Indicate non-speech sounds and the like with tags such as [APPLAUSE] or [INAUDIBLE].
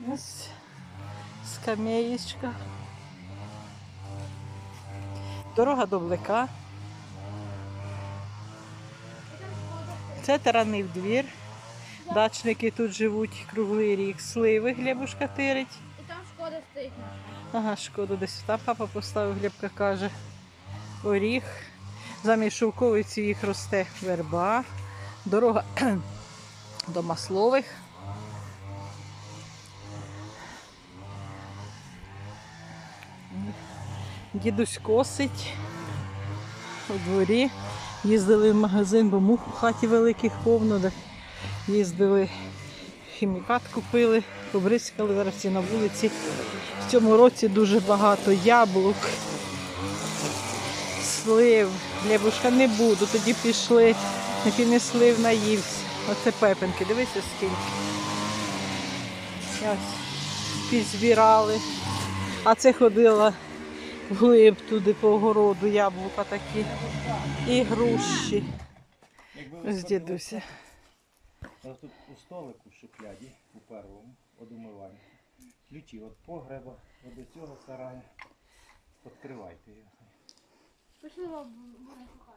Ось скамеєчка. Дорога до Блика. Це таранив двір. Дачники тут живуть круглий рік. Сливи глебушка тирить. І там шкода стоїть. Ага, шкода, десь там папа поставив, Глебка каже. Оріх. Замість шовковиці їх росте верба. Дорога [CLEARS THROAT] до маслових. Дідусь косить у дворі. Їздили в магазин, бо мух у хаті великих повно. де Їздили, хімікат купили, побризкали зараз ці на вулиці. В цьому році дуже багато яблук, слив. Глебушка не буду. Тоді пішли, не слив наївся. Оце пепенки. Дивися скільки. Ось підзбирали. А це ходила вглиб туди по огороду, яблука такі. І груші. З дідуся. Ось тут у столику в шухляді, у первому, од умивання. Ключі від погреба, от до цього сараю. Відкривайте його. Пішли вам буде шукати.